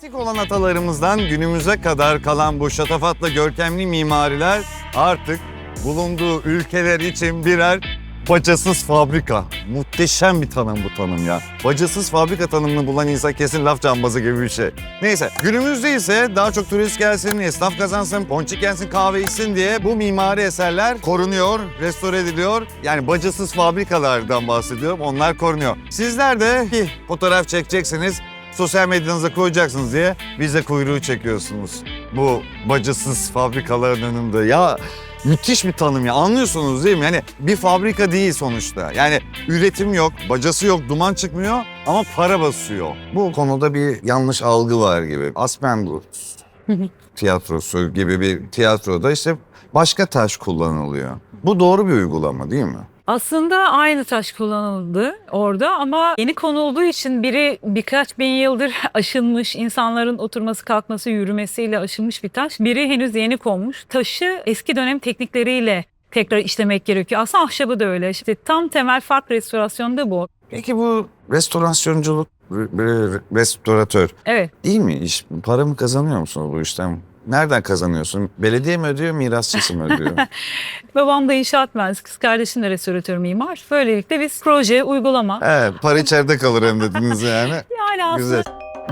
Antik olan atalarımızdan günümüze kadar kalan bu şatafatla görkemli mimariler artık bulunduğu ülkeler için birer bacasız fabrika. Muhteşem bir tanım bu tanım ya. Bacasız fabrika tanımını bulan insan kesin laf cambazı gibi bir şey. Neyse günümüzde ise daha çok turist gelsin, esnaf kazansın, ponçik gelsin, kahve içsin diye bu mimari eserler korunuyor, restore ediliyor. Yani bacasız fabrikalardan bahsediyorum. Onlar korunuyor. Sizler de bir fotoğraf çekeceksiniz sosyal medyanıza koyacaksınız diye bize kuyruğu çekiyorsunuz. Bu bacasız fabrikaların önünde. Ya müthiş bir tanım ya anlıyorsunuz değil mi? Yani bir fabrika değil sonuçta. Yani üretim yok, bacası yok, duman çıkmıyor ama para basıyor. Bu konuda bir yanlış algı var gibi. Aspendu tiyatrosu gibi bir tiyatroda işte başka taş kullanılıyor. Bu doğru bir uygulama değil mi? Aslında aynı taş kullanıldı orada ama yeni konulduğu için biri birkaç bin yıldır aşınmış, insanların oturması, kalkması, yürümesiyle aşınmış bir taş. Biri henüz yeni konmuş. Taşı eski dönem teknikleriyle tekrar işlemek gerekiyor. Aslında ahşabı da öyle. İşte tam temel fark restorasyonda bu. Peki bu restorasyonculuk, re- re- restoratör Evet. İyi mi iş? Para mı kazanıyor musunuz bu işten? Nereden kazanıyorsun? Belediye mi ödüyor, mirasçısı mı ödüyor? Babam da inşaat mühendisi, kız kardeşim de restoratör mimar. Böylelikle biz proje, uygulama. evet, para içeride kalır hem dediniz yani. Yani aslında Güzel.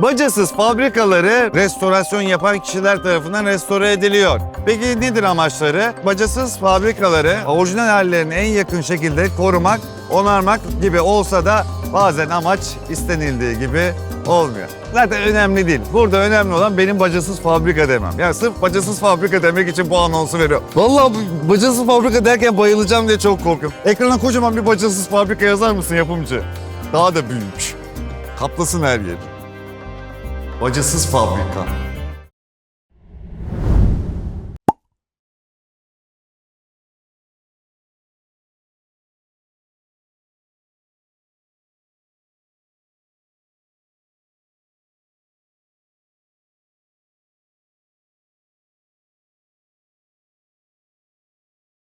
Bacasız fabrikaları restorasyon yapan kişiler tarafından restore ediliyor. Peki nedir amaçları? Bacasız fabrikaları orijinal hallerine en yakın şekilde korumak, onarmak gibi olsa da bazen amaç istenildiği gibi olmuyor. Zaten önemli değil. Burada önemli olan benim bacasız fabrika demem. Yani sırf bacasız fabrika demek için bu anonsu veriyor. Vallahi bacasız fabrika derken bayılacağım diye çok korkuyorum. Ekrana kocaman bir bacasız fabrika yazar mısın yapımcı? Daha da büyük. Kaplasın her yeri. Bacasız fabrika.